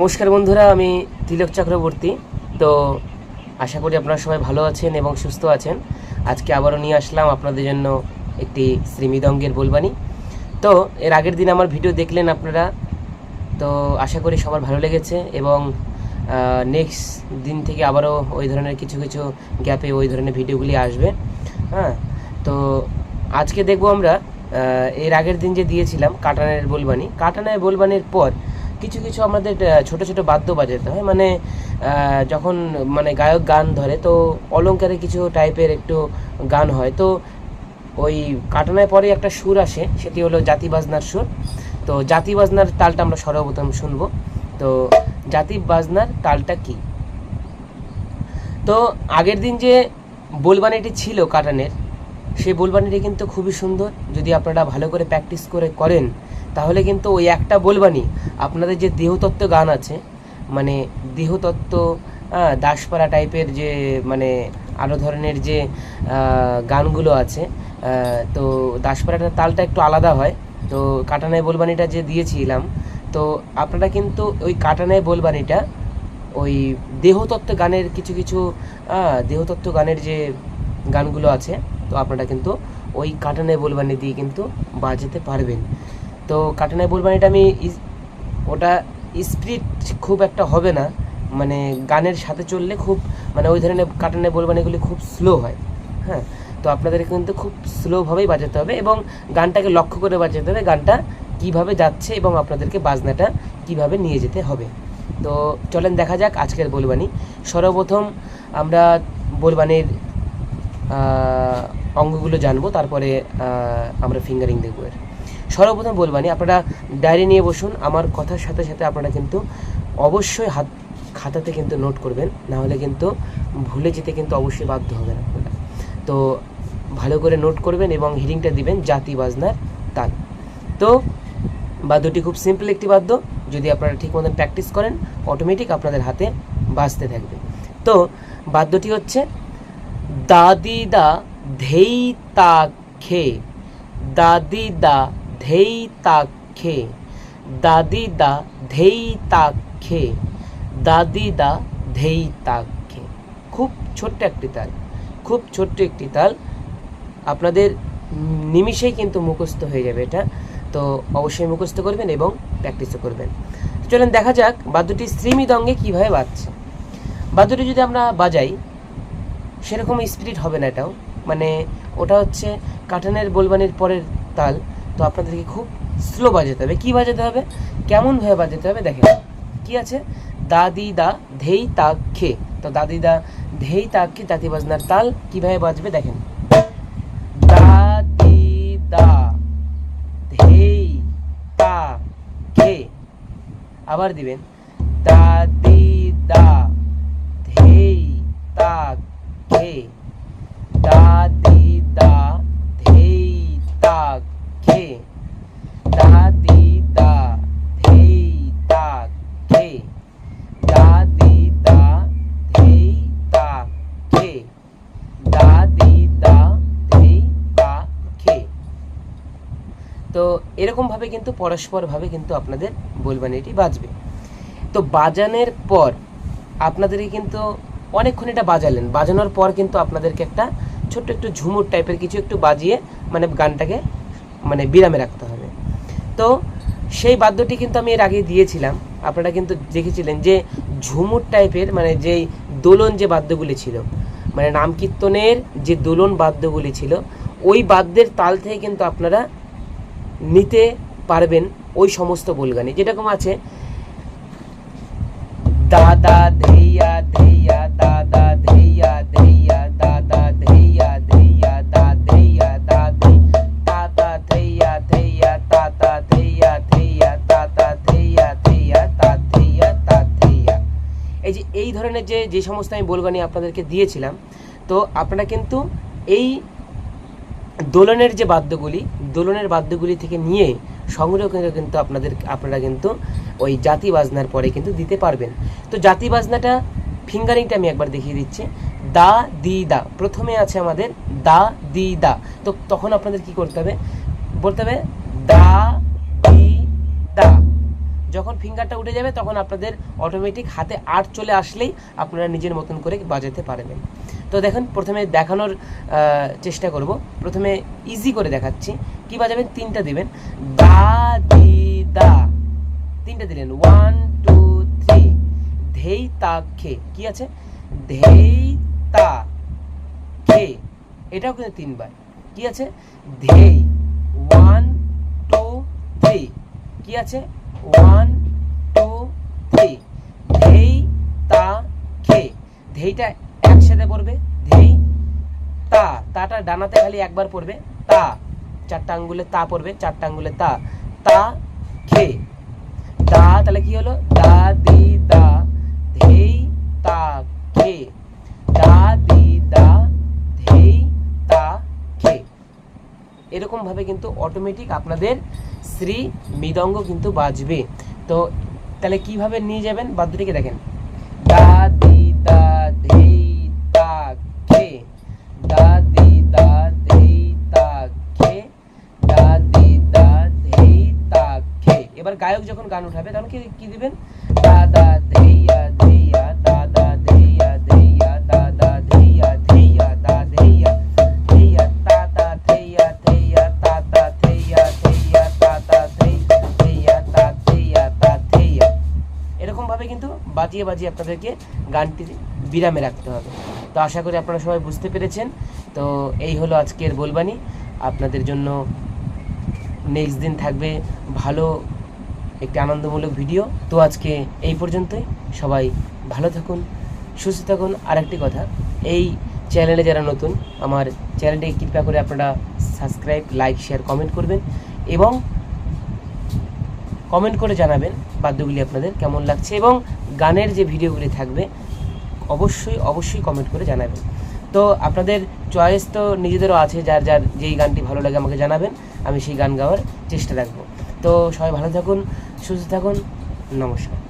নমস্কার বন্ধুরা, আমি তিলক চক্রবর্তী। তো আশা করি আপনারা সবাই ভালো আছেন এবং সুস্থ আছেন। আজকে আবারও নিয়ে আসলাম আপনাদের জন্য একটি শ্রীমৃদঙ্গের বলবানি তো এর আগের দিন আমার ভিডিও দেখলেন আপনারা। তো আশা করি সবার ভালো লেগেছে এবং নেক্সট দিন থেকে আবারও ওই ধরনের কিছু কিছু গ্যাপে ওই ধরনের ভিডিওগুলি আসবে। হ্যাঁ তো আজকে দেখব আমরা এর আগের দিন যে দিয়েছিলাম কাটানের বলবানি কাটানের বলবানির পর কিছু কিছু আমাদের ছোট ছোট বাদ্য বাজাতে হয়। মানে যখন মানে গায়ক গান ধরে, তো অলংকারে কিছু টাইপের একটু গান হয়। তো ওই কাটানায় পরে একটা সুর আসে, সেটি হলো জাতি বাজনার সুর। তো জাতি বাজনার তালটা আমরা সর্বপ্রথম শুনব। তো জাতি বাজনার তালটা কি? তো আগের দিন যে বোলবানিটি ছিল কাটানের সেই বোলবানিটি কিন্তু খুবই সুন্দর। যদি আপনারা ভালো করে প্র্যাকটিস করে করেন, তাহলে কিন্তু ওই একটা বোলবানি আপনাদের যে দেহতত্ত্ব গান আছে মানে দেহতত্ত্ব দাসপাড়া টাইপের যে মানে আরও ধরনের যে গানগুলো আছে তো দাসপাড়াটার তালটা একটু আলাদা হয়। তো কাটানায় বোলবানিটা যে দিয়েছিলাম, তো আপনারা কিন্তু ওই কাটানায় বোলবানিটা ওই দেহতত্ত্ব গানের কিছু কিছু দেহতত্ত্ব গানের যে গানগুলো আছে, তো আপনারা কিন্তু ওই কাটানায় বোলবানি দিয়ে কিন্তু বাজাতে পারবেন। তো কাটানায় বোলবানিটা আমি ওটা স্পিড খুব একটা হবে না মানে গানের সাথে চললে খুব মানে ওই ধরনের কাটানায় বোলবানিগুলি খুব স্লো হয় হ্যাঁ? তো আপনাদের কিন্তু খুব স্লোভাবেই বাজাতে হবে এবং গানটাকে লক্ষ্য করে বাজাতে হবে গানটা কীভাবে যাচ্ছে এবং আপনাদেরকে বাজনাটা কীভাবে নিয়ে যেতে হবে। তো চলেন দেখা যাক আজকের বলবানি সর্বপ্রথম আমরা বলবানির অঙ্গগুলো জানব, তারপরে আমরা ফিঙ্গারিং দেখব এর। সর্বপ্রথম বলবানি আপনারা ডায়েরি নিয়ে বসুন, আমার কথার সাথে সাথে আপনারা কিন্তু অবশ্যই হাত, খাতাতে কিন্তু নোট করবেন না হলে কিন্তু ভুলে যেতে কিন্তু অবশ্যই বাধ্য হবেন আপনারা। তো ভালো করে নোট করবেন এবং হিডিংটা দিবেন, জাতি বাজনার তাল। তো বাদ্যটি খুব সিম্পল একটি বাদ্য, যদি আপনারা ঠিক মতন প্র্যাকটিস করেন অটোমেটিক আপনাদের হাতে বাজতে থাকবে। তো বাদ্যটি হচ্ছে দাদি দা ধেই তা খে দাদি দা ধেই তা খে দাদি দা ধেই তা খে দাদি দা ধেই তা খে খুব ছোট্ট একটি তাল, খুব ছোট্ট একটি তাল। আপনাদের নিমিষেই কিন্তু মুখস্থ হয়ে যাবে এটা। তো অবশ্যই মুখস্থ করবেন এবং প্র্যাকটিসও করবেন। চলেন দেখা যাক বাদ্যটি শ্রীমৃদঙ্গে কীভাবে বাজছে। বাদ্যটি যদি আমরা বাজাই সেরকম স্পিরিট হবে না এটাও। মানে ওটা হচ্ছে কাটানের বোলবানির পরের তাল। তো আপনাদেরকে খুব স্লো বাজাতে হবে। কী বাজাতে হবে? কেমনভাবে বাজাতে হবে? দেখেন, কি আছে? দাদি দা ধেই তাক খে। তো দাদি দা ধেই তাক খে জাতি বাজনার তাল কীভাবে বাজবে দেখেন। দাদি দা ধেই তা খে। আবার দিবেন। দাদি দা তো এরকমভাবে কিন্তু পরস্পরভাবে কিন্তু আপনাদের বলবানিটি বাজবে। তো বাজানোর পর আপনাদেরকে কিন্তু অনেকক্ষণ এটা বাজালেন। বাজানোর পর কিন্তু আপনাদেরকে একটা ছোট্ট একটু ঝুমুর টাইপের কিছু একটু বাজিয়ে মানে গানটাকে মানে বিরামে রাখতে হবে। তো সেই বাদ্যটি কিন্তু আমি এর আগে দিয়েছিলাম। আপনারা কিন্তু দেখেছিলেন যে ঝুমুর টাইপের মানে যেই দোলন যে বাদ্যগুলি ছিল মানে নাম কীর্তনের যে দোলন বাদ্যগুলি ছিল, ওই বাদ্যের তাল থেকে কিন্তু আপনারা নিতে পারবেন ওই সমস্ত বলগানি। যেরকম আছে, দাদা ধেইয়া ধেইয়া, দাদা ধেইয়া ধেইয়া, দাদা ধেইয়া ধেইয়া, দা ধেইয়া দা তাতা ধেইয়া ধেইয়া তাতা ধেইয়া ধেইয়া তাতা ধেইয়া ধেইয়া তা ধেইয়া তা ধেইয়া। এই যে, এই ধরনের যে যে সমস্ত আমি বলগানি আপনাদেরকে দিয়েছিলাম, তো আপনারা কিন্তু এই দোলনের যে বাদ্যগুলি দোলনের বাদ্যগুলি থেকে নিয়ে সংগ্রহ করে কিন্তু আপনাদের, আপনারা কিন্তু ওই জাতি বাজনার পরে কিন্তু দিতে পারবেন। তো জাতি বাজনাটা ফিঙ্গারিংটা আমি একবার দেখিয়ে দিচ্ছি। দা, দি, দা। প্রথমে আছে আমাদের দা, দি, দা। তো তখন আপনাদের কি করতে হবে? বলতে হবে দা, দি, দা। যখন ফিঙ্গারটা উঠে যাবে তখন আপনাদের অটোমেটিক হাতে আট চলে আসলেই আপনারা নিজের মতন করে বাজাতে পারবেন। তো দেখুন, প্রথমে দেখানোর চেষ্টা করব। প্রথমে ইজি করে দেখাচ্ছি। কি বাজাবেন? তিনটা দিবেন। দা, দি, দা। তিনটা দিলেন। ওয়ান টু থ্রি ধেই, তা, খে। কি আছে? ধেই, তা, খে। এটাও কিন্তু তিনবার। কি আছে? ধেই। ওয়ান টু থ্রি কি আছে? ওয়ান টু থ্রি ধেই, তা, খে। ধেইটা একসাথে পড়বে? ধেই। তা, তাটা ডানাতে খালি একবার পড়বে। তা, চারটা আঙ্গুলে তা পড়বে, চারটা আঙ্গুলে তা। তা, খে। দা তাহলে কি হলো? দা দি দা ধেই, তা, খে। দা দি দা ধেই, তা, খে। এরকম ভাবে কিন্তু অটোমেটিক আপনাদের শ্রী মৃদঙ্গ কিন্তু বাজবে। তো, তাহলে কীভাবে নিয়ে যাবেন? বাদ্যটিকে দেখেন। গায়ক যখন গান উঠাবে, তখন কি কি দিবেন? দাদা ধেইয়া ধেইয়া দা দা ধেইয়া ধেইয়া দা দা ধেইয়া ধেইয়া দা ধেইয়া ধেইয়া তা তা ধেইয়া ধেইয়া তা তা ধেইয়া ধেইয়া তা তা ধেইয়া তা ধেইয়া তা ধেইয়া এরকম ভাবে কিন্তু বাজিয়ে বাজিয়ে আপনাদেরকে গানটি বিরামে রাখতে হবে। তো আশা করি আপনারা সবাই বুঝতে পেরেছেন। তো এই হলো আজকের বলবানি আপনাদের জন্য নেক্সট দিন থাকবে ভালো একটি আনন্দমূলক ভিডিও। তো আজকে এই পর্যন্তই। সবাই ভালো থাকুন, সুস্থ থাকুন। আর একটি কথা, এই চ্যানেলে যারা নতুন, আমার চ্যানেলটিকে কৃপা করে আপনারা সাবস্ক্রাইব লাইক শেয়ার কমেন্ট করবেন এবং কমেন্ট করে জানাবেন বাদ্যগুলি আপনাদের কেমন লাগছে এবং গানের যে ভিডিওগুলি থাকবে, অবশ্যই অবশ্যই কমেন্ট করে জানাবেন। তো আপনাদের চয়েস তো নিজেদেরও আছে, যার যার যেই গানটি ভালো লাগে আমাকে জানাবেন, আমি সেই গান গাওয়ার চেষ্টা রাখব। তো সবাই ভালো থাকুন সুস্থ থাকুন নমস্কার।